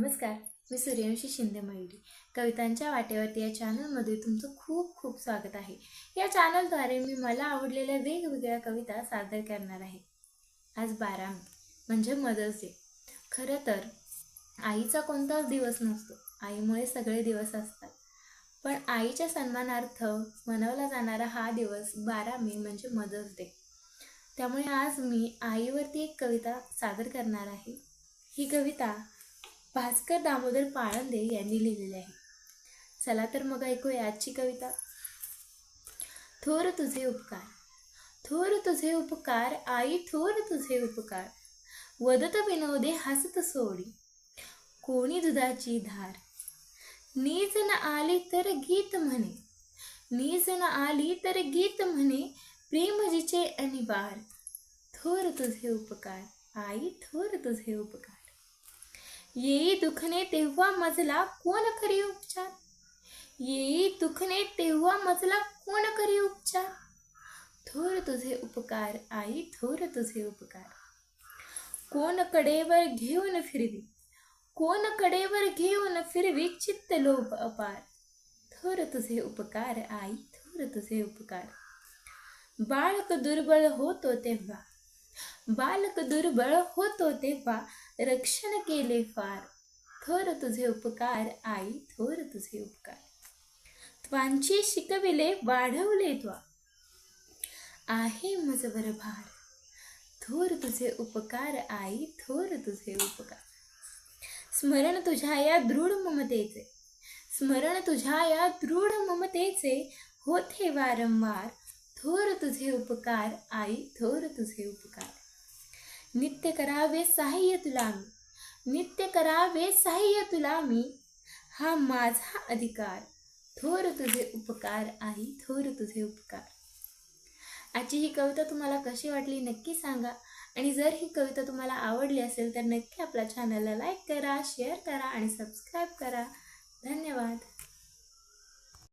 नमस्कार मी सूर्यवंशी शिंदे मयुरी कवितांच्या वाटेवरती या चॅनलमध्ये तुमचं खूप खूप स्वागत आहे. या चॅनलद्वारे मी मला आवडलेल्या वेगवेगळ्या कविता सादर करणार आहे. आज बारा मे म्हणजे मदर्स डे. खरं तर आईचा कोणताच दिवस नसतो. आईमुळे सगळे दिवस असतात. पण आईच्या सन्मानार्थ मनवला जाणारा हा दिवस बारा मे म्हणजे मदर्स डे. त्यामुळे आज मी आईवरती एक कविता सादर करणार आहे. ही कविता भास्कर दामोदर पाळंदे यांनी लिहिलेली आहे. चला तर मग ऐकूया आजची कविता. थोर तुझे उपकार. थोर तुझे उपकार आई थोर तुझे उपकार. वदत विनोदे हसत सोडी. कोणी दुधाची धार. नीज न आली तर गीत म्हणे. नीज न आली तर गीत म्हणे. प्रेमजीचे अनिवार. थोर तुझे उपकार आई थोर तुझे उपकार. येई दुखणे तेव्हा मजला कोण करी उपचार? येई दुखणे तेव्हा मजला कोण करी उपचार? थोर तुझे उपकार आई, थोर तुझे उपकार। कोण कडेवर घेऊन फिरवी? कोण कडेवर घेऊन फिरवी चित्त लोभ अपार। थोर तुझे उपकार आई, थोर तुझे उपकार। बाळक दुर्बळ होतो तेव्हा बालक दुर्बळ होतो तेव्हा रक्षण केले फार. थोर तुझे उपकार आई थोर तुझे उपकार. त्वांची शिकविले वाढवले त्वा. आहे मजवर भार. थोर तुझे उपकार आई थोर तुझे उपकार. स्मरण तुझ्या या दृढ ममतेचे. स्मरण तुझ्या या दृढ ममतेचे होते वारंवार. थोर तुझे उपकार आई थोर तुझे उपकार. नित्य करावे सहाय्य तुला मी नित्य करावे सहाय्य तुला मी हा माझा अधिकार. थोर तुझे उपकार आई थोर तुझे उपकार. आजची ही कविता तुम्हाला कशी वाटली नक्की सांगा. आणि जर ही कविता तुम्हाला आवडली असेल तर नक्की आपल्या चॅनलला लाईक करा शेअर करा आणि सबस्क्राईब करा. धन्यवाद.